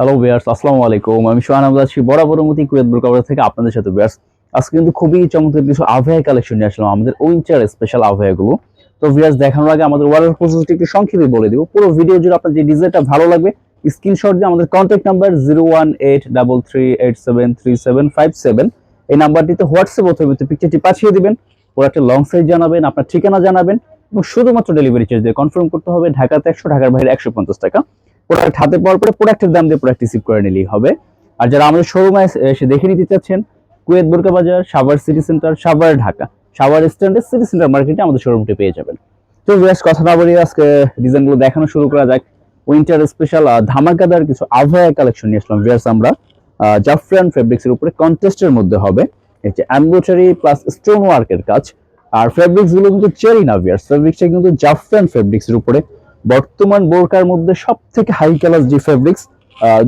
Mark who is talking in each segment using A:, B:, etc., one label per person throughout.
A: Hello বিয়ার্স আসসালামু আলাইকুম। আমি সোহান আহমদ আছি বরাবর মতি কুয়েত ব্রোকাবার থেকে আপনাদের সাথে বিয়ার্স আজকে কিন্তু খুবই চমৎকার কিছু আভয়া কালেকশন নিয়ে আসলাম, আমাদের উইন্টার স্পেশাল আভয়াগুলো। তো ভিয়ার্স দেখানোর আগে আমাদের ওয়ার্ডার প্রসেসটি একটু সংক্ষেপে বলে দিব। পুরো ভিডিও জুড়ে আপনার যে ডিজাইনটা ভালো লাগবে স্ক্রিনশট দিয়ে আমাদের contact number zero one eight double three eight seven three seven five seven এই নাম্বারটিতে হোয়াটসঅ্যাপ অথবা পিকচারটি পাঠিয়ে দিবেন, ওরা একটা লং সাইজ জানাবেন, আপনার ঠিকানা জানাবেন, এবং শুধুমাত্র ডেলিভারি চার্জ দিয়ে কনফার্ম করতে হবে, ঢাকাতে একশো, ঢাকার বাইরে একশো পঞ্চাশ টাকা। প্রোডাক্ট হাতে পাওয়ার পরে প্রোডাক্টের দাম দিয়ে প্রোডাক্ট রিসিভ করে নিলেই হবে। আর যারা আমাদের শোরুমে এসে দেখে নিতে চাচ্ছেন, কুয়েত বোরকা বাজার, সাভার সিটি সেন্টার সাভার ঢাকা। সাভার স্ট্যান্ডের সিটি সেন্টার মার্কেটে আমাদের শোরুমটি পেয়ে যাবেন। তো বেশ কথা না বলি আজকে ডিজাইনগুলো দেখানো শুরু করা যাক। উইন্টার স্পেশাল ধামাকাদার কিছু আভয়া কালেকশন নিয়ে আসলাম ভিয়ার্স আমরা। জাফরান ফেব্রিক্স এর উপরে কন্টেস্টের মধ্যে হবে। যে অ্যাম্বোটারি প্লাস স্টোন ওয়ার্কের কাজ। আর ফেব্রিক্সগুলো কিন্তু চেরি না ভিয়ার্স ফেব্রিক্সটা কিন্তু জাফরান ফেব্রিক্স এর উপরে বর্তমান বোরকার মধ্যে সব থেকে হাই ক্লাস যে ফেব্রিক্স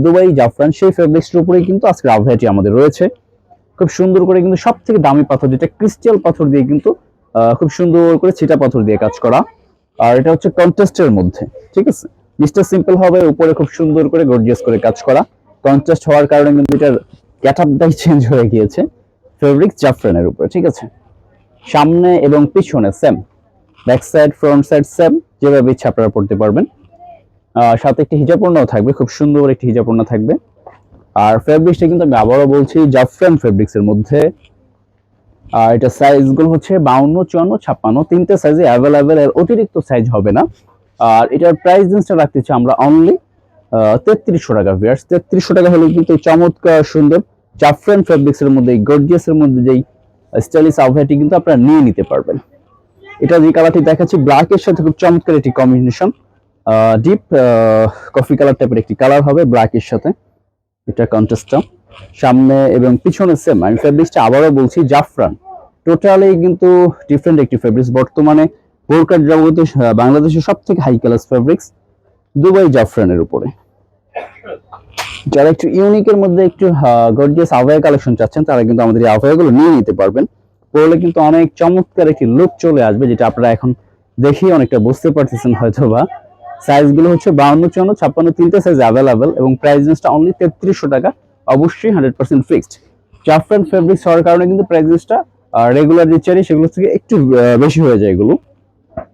A: দুবাই, জাফরান, সেই ফেব্রিক্সের উপরেই কিন্তু আজকে আভয়াটি আমাদের রয়েছে। খুব সুন্দর করে কিন্তু সব থেকে দামি পাথর যেটা ক্রিস্টাল পাথর দিয়ে কিন্তু খুব সুন্দর করে ছিটা পাথর দিয়ে কাজ করা। আর এটা হচ্ছে কন্টেস্টের মধ্যে, ঠিক আছে? জিনিসটা সিম্পল হবে, উপরে খুব সুন্দর করে গর্জিয়াস করে কাজ করা। কন্ট্রাস্ট হওয়ার কারণে কিন্তু এটার ক্যাটাপটাই চেঞ্জ হয়ে গিয়েছে। ফেব্রিক জাফরানের উপরে, ঠিক আছে? সামনে এবং পিছনে same back side front side same যেভাবে ইচ্ছা আপনারা পড়তে পারবেন। সাথে একটি হিজাপূর্ণও থাকবে, খুব সুন্দর একটি হিজাপূর্ণ থাকবে। আর ফেব্রিক্সটা কিন্তু আমি আবারও বলছি জাফরান ফেব্রিক্স এর মধ্যে। আর এটা সাইজগুলো হচ্ছে বাউন্ন, চুয়ান্ন, ছাপ্পান্ন, তিনটে সাইজে অ্যাভেলেবেল এর অতিরিক্ত সাইজ হবে না। আর এটার প্রাইস রেঞ্জটা রাখতেছি আমরা অনলি তেত্রিশশো টাকা ভিয়ার্স তেত্রিশশো টাকা হলে কিন্তু চমৎকার সুন্দর জাফরান ফেব্রিক্স এর মধ্যে গর্জিয়াস এর মধ্যে যেই স্টাইলিশ আভয়াটি কিন্তু আপনারা নিয়ে নিতে পারবেন। এটা যে কালারটি দেখাচ্ছি ব্ল্যাক এর সাথে খুব চমৎকার একটি কম্বিনেশন ডিপ কফি কালার টাইপের একটি কালার হবে ব্ল্যাক এর সাথে। এটা কন্টেস্টটা সামনে এবং পিছনে সেম আমি ফেব্রিক্সটা আবারও বলছি, জাফরান। টোটালি কিন্তু ডিফারেন্ট একটি ফেব্রিক্স বর্তমানে বোরকার জগতে বাংলাদেশের সব থেকে হাই ক্লাস ফেব্রিক্স দুবাই জাফরানের উপরে। যারা একটু ইউনিকের মধ্যে একটু গর্জিয়াস আভয়া কালেকশন চাচ্ছেন, তারা কিন্তু আমাদের এই আভয়াগুলো নিয়ে নিতে পারবেন। পরলে কিন্তু অনেক চমৎকার একটি লুক চলে আসবে, যেটা আপনারা এখন দেখেই অনেকটা বুঝতে পারতেছেন হয়তো বা সাইজগুলো হচ্ছে বাউন্ন চুয়ান্ন, ছাপ্পান্ন, তিনটে সাইজ অ্যাভেলেবেল এবং প্রাইস রেঞ্জটা অনলি তেত্রিশশো টাকা। অবশ্যই হান্ড্রেড পার্সেন্ট ফিক্সড জাফরান ফেব্রিক্স হওয়ার কারণে কিন্তু প্রাইস রেঞ্জটা রেগুলার যে চারি সেগুলো থেকে একটু বেশি হয়ে যায় এগুলো।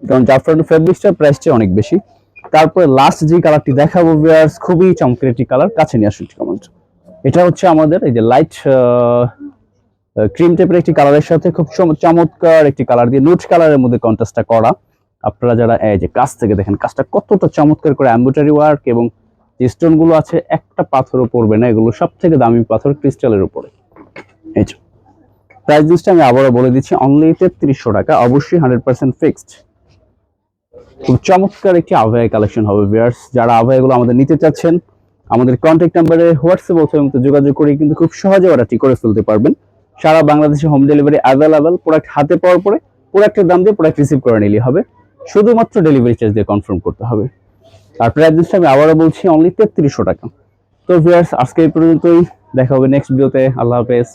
A: কারণ জাফরান ফেব্রিক্সটার প্রাইসটা অনেক বেশি। তারপরে লাস্ট যে কালারটি দেখাবো ভিউয়ার্স খুবই চমকের একটি কালার কাছে নিয়ে আসুন কমেন্ট এটা হচ্ছে আমাদের এই যে লাইট ক্রিম টাইপের একটি কালারের সাথে খুব চমৎকার একটি কালার দিয়ে নুট কালারের মধ্যে কন্ট্রাস্টটা করা। আপনারা যারা, এই যে কাছ থেকে দেখেন কাজটা কতটা চমৎকার করে অ্যাম্বোটারি ওয়ার্ক এবং যে স্টোনগুলো আছে, একটা পাথরও পড়বে না, এগুলো সব থেকে দামি পাথর ক্রিস্টালের উপরে। এই যে প্রাইস লিস্টটা আমি আবারও বলে দিচ্ছি অনলি তেত্রিশশো টাকা, অবশ্যই হান্ড্রেড পার্সেন্ট ফিক্সড খুব চমৎকার একটি আভয়া কালেকশন হবে ভিউয়ার্স যারা আভয়াগুলো আমাদের নিতে চাচ্ছেন, আমাদের কন্ট্যাক্ট নাম্বারে হোয়াটসঅ্যাপ অথবা যোগাযোগ করে কিন্তু খুব সহজে অর্ডারটি করে ফেলতে পারবেন। সারা বাংলাদেশে হোম ডেলিভারি অ্যাভেলেবেল প্রোডাক্ট হাতে পাওয়ার পরে প্রোডাক্টের দাম দিয়ে প্রোডাক্ট রিসিভ করে নিলেই হবে। শুধুমাত্র ডেলিভারি চার্জ দিয়ে কনফার্ম করতে হবে। আর প্রায় আমি আবারও বলছি অনলি তেত্রিশশো টাকা। তো ভিউয়ার্স আজকে এই পর্যন্তই। দেখা হবে নেক্সট ভিডিওতে আল্লাহ হাফেজ।